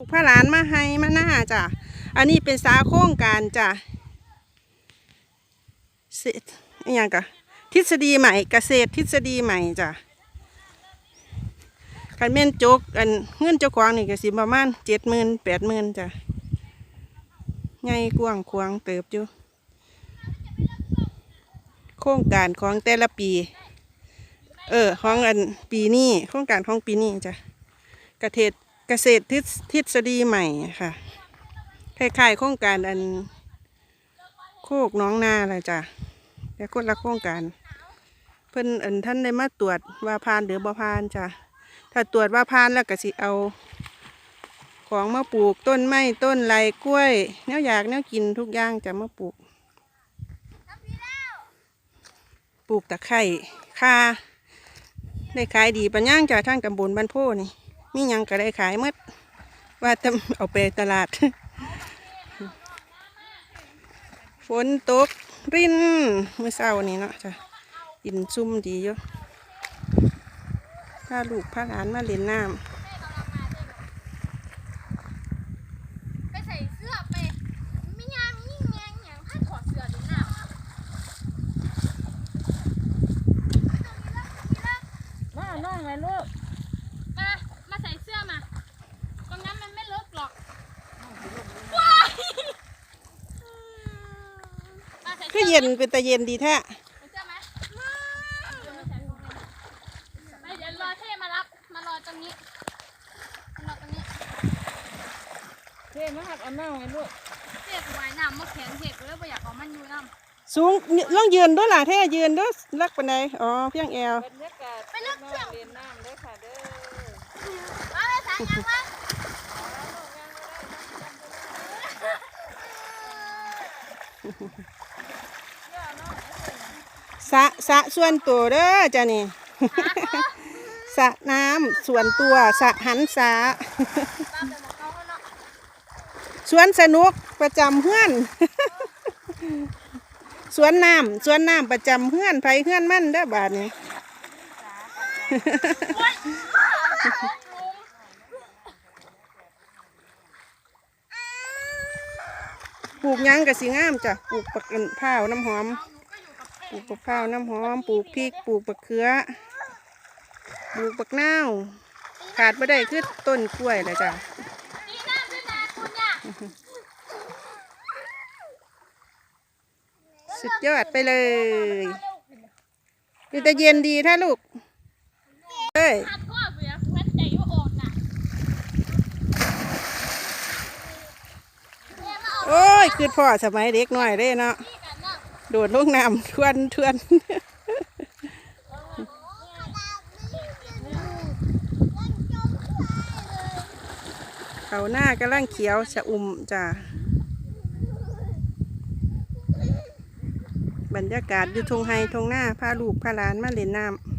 ลูกพระหลานมาให้มาหน้าจ้ะ อันนี้เป็นสาโครงการจ้ะเศษอย่างกะทฤษฎีใหม่เกษตรทฤษฎีใหม่จ้ะคันแม่นจกอันเงินเจ้าของนี่ก็สิประมาณเจ็ดหมื่นแปดหมื่นจ้ะไงกว้างขวางเติบอยู่ โครงการของแต่ละปี เออ ของอันปีนี้ โครงการของปีนี้จ้ะเกษตร เกษตรทฤษฎีใหม่ค่ะคล้ายๆโครงการอันโคกน้องนาเลยจ้ะแต่คนละโครงการ เพิ่นอันท่านได้มาตรวจว่าผ่านหรือบ่ผ่านจ้ะถ้าตรวจว่าผ่านแล้วก็สิเอา ของมาปลูกต้นไม้ต้นไรกล้วยแนวอยากแนวกินทุกอย่างจะมาปลูก ปลูกตะไคร่ข่าได้ขายดีปัญญางจากทางตำบลบ้านโพนี่ มีหยังก็ได้ขายมดว่าจะเอาไปตลาด ฝนตกรินเมื่อเช้านี้เนาะจ้ะอินซุ่มดีอยู่พาลูกพาหลานมาเล่นน้ำปใส่เสื้อไปไม่ยามยิ่งแงงอย่างถ้าถอดเสื้อดูหน้า มาน้องไงลูก มา มาใส่เสื้อมา ตรงนั้นมันไม่เลอะหรอกว้ายมาใส่ำ เสื้ คือเย็นเป็นตะเย็นดีแท้ใส่เสื้อไหมไปเดี๋ยวรอเท่มารับ มารอตรงนี้มารอตรงนี้เท่มากเอาน้องไงลูกเท่กูไว้น้ำมาแขนเท่กูเลยไม่อยากเอามันอยู่น้ำสูงล่องยืนด้วยล่ะแท้ยืนด้วยลักปานใดอ๋อเพียงแอวบรรยากาศไปเล่นน้องเล่นน้ำด้วยค่ะเด้อมาไปสายยังมา สะสะส่วนตัวเด้อจ้ะนี่ สะน้ำส่วนตัวสะหันษาตามไปบอกเขาเนาะสวนสนุกประจำเฮือน สวนน้ำสวนน้ำประจำเฮือนไผเฮือนมั่นเด้อบาดนี้ปลูกยังกะสิงามจ้ะปลูกปักอั่นพร้าน้ำหอม ปลูกปักพร้าวน้ำหอม ปลูกพริก ปลูกปักเขือ ปลูกปักนาวขาดไม่ได้คือต้นกล้วยแหละจ้ะสุดยอดไปเลยมีแต่เย็นดีถ้าลูกเอ้ยขาดพ่อเสือพันใจว่าโอ้ยคือพ่อสมัยเด็กหน้อยเด้นาะที่กันเนาะ โดดลงน้ำทวนทวนเขาหน้ากำลังเขียวชะอุ่มจ้าบรรยากาศอยู่ทงไฮทงหน้าพาลูกพาหลานมาเล่นน้ำ